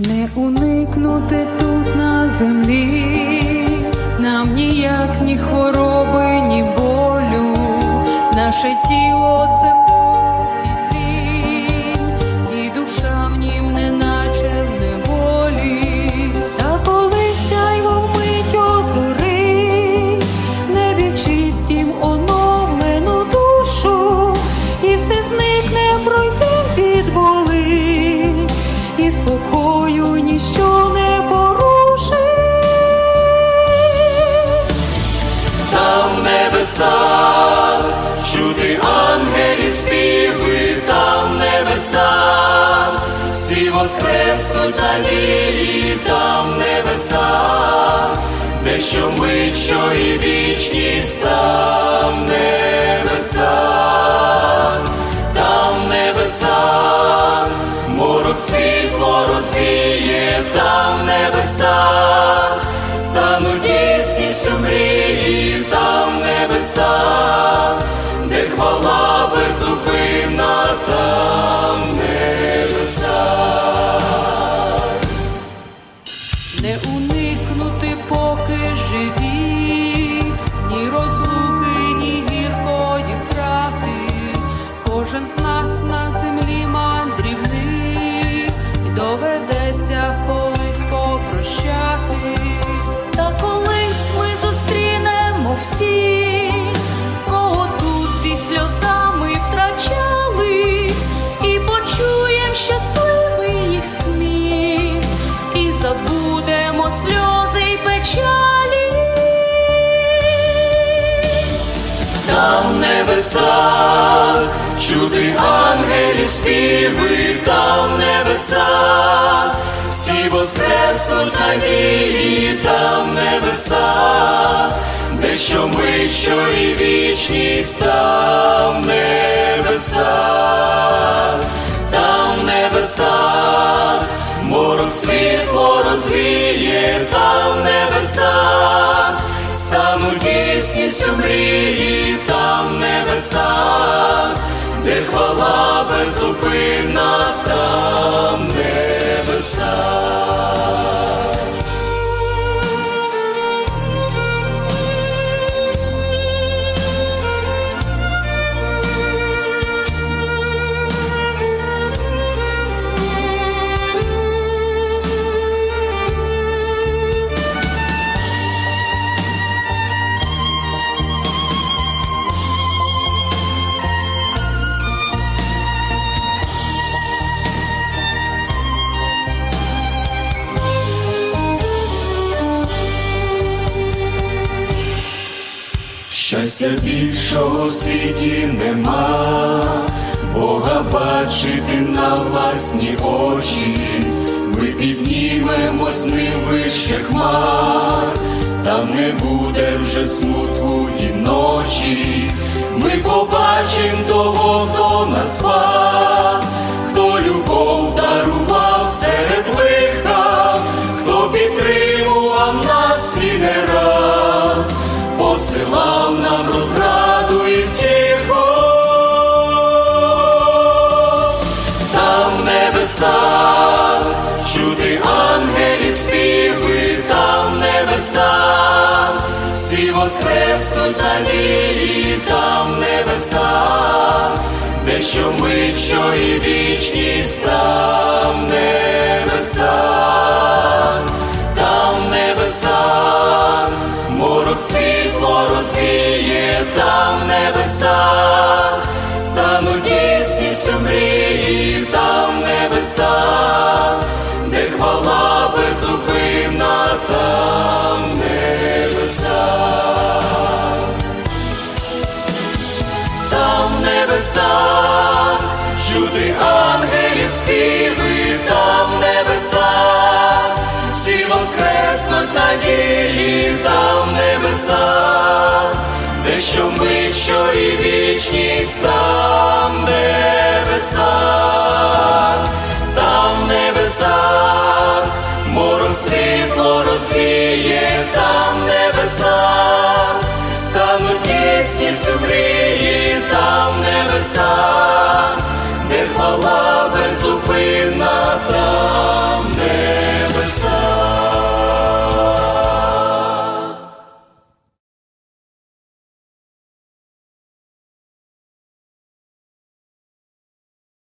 Не уникнути тут на землі, нам ніяк ні хвороби, ні болю, наше тіло це небесах, чути ангелів співи, там в небесах, всі воскреснуть надії, там в небесах, де що мить, що і вічність, там в небесах, там в морок світло розвіє, там в небесах, небесах, де хвала безупинна, там небеса. Не уникнути, поки живі, ні розлуки, ні гіркої втрати. Кожен з нас на землі небесах, чути ангелів співи, там в небесах, всі воскреснуть надії, там в небесах, де що ми, що і вічність, там в небесах, там в небесах, морок світло розвіє, там в небесах, в Щастя більшого в світі нема, Бога бачити на власні очі, ми піднімемо з ним вище хмар, там не буде вже смутку і ночі, ми побачим того, хто нас спас, хто любов дарував серед небесах, чути ангелів співи, там в небесах, всі воскреснуть надії, там в небесах, де що мить, що і вічність, там в небесах, там в морок світло розвіє, там в небесах, в небесах, де хвала безупинна, там в небесах. Там в небесах, чути ангелів співи, там в небесах, всі воскреснуть надії, там в небесах, де що мить, що і вічність, там в небесах, мором світло розвіє, там небеса, стануть тісні мрії, там небеса, де хвала